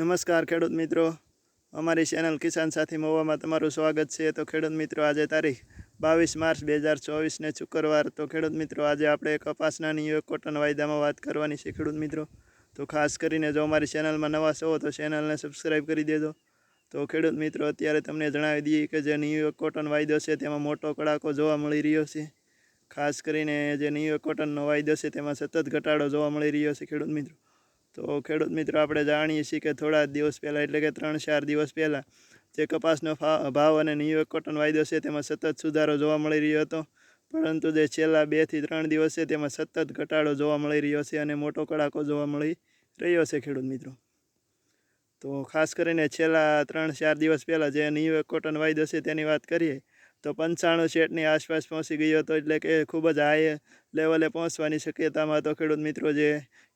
નમસ્કાર ખેડૂત મિત્રો. અમારી ચેનલ કિસાન સાથી મોવામાં તમારું સ્વાગત છે. તો ખેડૂત મિત્રો, આજે તારીખ બાવીસ માર્ચ બે હજાર ચોવીસને શુક્રવાર. તો ખેડૂત મિત્રો, આજે આપણે કપાસના નિયોગ કોટન વાયદામાં વાત કરવાની છે ખેડૂત મિત્રો. તો ખાસ કરીને જો અમારી ચેનલમાં નવા છો, તો ચેનલને સબસ્ક્રાઈબ કરી દેજો. તો ખેડૂત મિત્રો, અત્યારે તમને જણાવી દઈએ કે જે ન્યુયોર્ક કોટન વાયદો છે, તેમાં મોટો કડાકો જોવા મળી રહ્યો છે. ખાસ કરીને જે ન્યુયોર્ક કોટનનો વાયદો છે, તેમાં સતત ઘટાડો જોવા મળી રહ્યો છે ખેડૂત મિત્રો. તો ખેડૂત મિત્રો, આપણે જાણીએ છીએ કે થોડા દિવસ પહેલાં, એટલે કે ત્રણ ચાર દિવસ પહેલાં, જે કપાસનો ભાવ અને ન્યુયોર્ક કોટન વાયદો છે, તેમાં સતત સુધારો જોવા મળી રહ્યો હતો. પરંતુ જે છેલ્લા બેથી ત્રણ દિવસ છે, તેમાં સતત ઘટાડો જોવા મળી રહ્યો છે અને મોટો કડાકો જોવા મળી રહ્યો છે, ખેડૂત મિત્રો. તો ખાસ કરીને છેલ્લા ત્રણ ચાર દિવસ પહેલાં જે ન્યુયોર્ક કોટન વાયદો છે, તેની વાત કરીએ, તો પંચાણું શેટની આસપાસ પહોંચી ગયો હતો, એટલે કે ખૂબ જ હાઈ લેવલે પહોંચવાની શક્યતામાં તો ખેડૂત મિત્રો, જે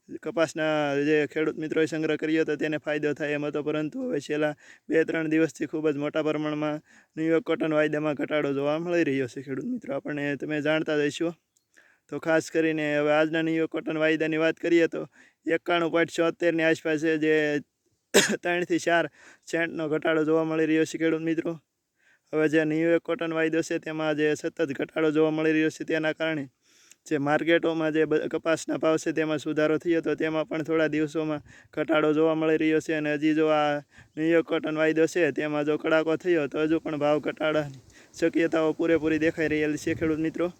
કપાસના જે ખેડૂત મિત્રોએ સંગ્રહ કર્યો હતો તેને ફાયદો થાય એમ હતો. પરંતુ હવે છેલ્લા બે ત્રણ દિવસથી ખૂબ જ મોટા પ્રમાણમાં ન્યુયોર્ક કોટન વાયદામાં ઘટાડો જોવા મળી રહ્યો છે ખેડૂત મિત્રો. આપણને તમે જાણતા જ તો ખાસ કરીને હવે આજના ન્યુયોર્ક કોટન વાયદાની વાત કરીએ તો એકાણું પોઈન્ટ છોતેરની આસપાસ જે ત્રણથી ચાર સેન્ટનો ઘટાડો જોવા મળી રહ્યો છે ખેડૂત મિત્રો. હવે જે ન્યુયોર્ક કોટન વાયદો છે તેમાં જે સતત ઘટાડો જોવા મળી રહ્યો છે તેના કારણે જે માર્કેટોમાં જે કપાસના ભાવ છે તેમાં સુધારો થયો હતો તેમાં પણ થોડા દિવસોમાં ઘટાડો જોવા મળી રહ્યો છે અને હજી જો આ ન્યુયોર્ક કોટન વાયદો છે તેમાં જો કડાકો થયો તો હજુ પણ ભાવ ઘટાડાની શક્યતાઓ પૂરેપૂરી દેખાઈ રહેલી છે ખેડૂત મિત્રો.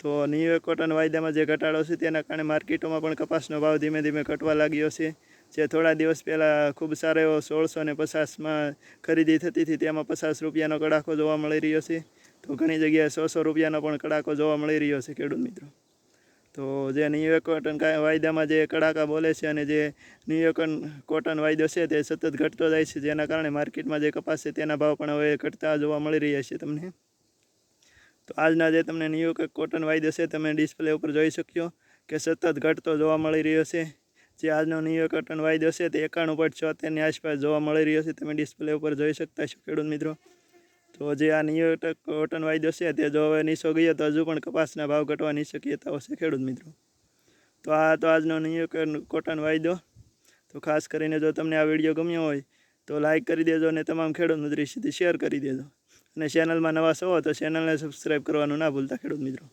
તો ન્યુયોર્ક કોટન વાયદામાં જે ઘટાડો છે તેના કારણે માર્કેટોમાં પણ કપાસનો ભાવ ધીમે ધીમે ઘટવા લાગ્યો છે. જે થોડા દિવસ પહેલાં ખૂબ સારો એવો સોળસો ને પચાસમાં ખરીદી થતી હતી તેમાં પચાસ રૂપિયાનો કડાકો જોવા મળી રહ્યો છે. તો ઘણી જગ્યાએ સો સો રૂપિયાનો પણ કડાકો જોવા મળી રહ્યો છે ખેડૂત મિત્રો. તો જે ન્યુયોર્ક કોટન વાયદામાં જે કડાકા બોલે છે અને જે ન્યુયોર્ક કોટન વાયદો છે તે સતત ઘટતો જાય છે, જેના કારણે માર્કેટમાં જે કપાસ છે તેના ભાવ પણ હવે ઘટતા જોવા મળી રહ્યા છે તમને. તો આજના જે તમને ન્યુયોર્ક કોટન વાયદો છે તમે ડિસ્પ્લે ઉપર જોઈ શક્યો કે સતત ઘટતો જોવા મળી રહ્યો છે. જે આજનો ન્યુયોર્ક કોટન વાયદો છે તે એકાણું પોઈન્ટ છોતેરની આસપાસ જોવા મળી રહ્યો છે, તમે ડિસ્પ્લે ઉપર જોઈ શકતા છો ખેડૂત મિત્રો. તો જે આ ન્યુયોર્ક કોટન વાયદો છે તે જો હવે નીચો ગયો તો હજુ પણ કપાસના ભાવ ઘટવાની શક્યતાઓ છે ખેડૂત મિત્રો. તો આ તો આજનો ન્યુયોર્ક કોટન વાયદો. તો ખાસ કરીને જો તમને આ વીડિયો ગમ્યો હોય તો લાઇક કરી દેજો અને તમામ ખેડૂત મિત્રો સુધી શેર કરી દેજો. અને ચેનલમાં નવા છો તો ચેનલને સબસ્ક્રાઈબ કરવાનું ના ભૂલતા ખેડૂત મિત્રો.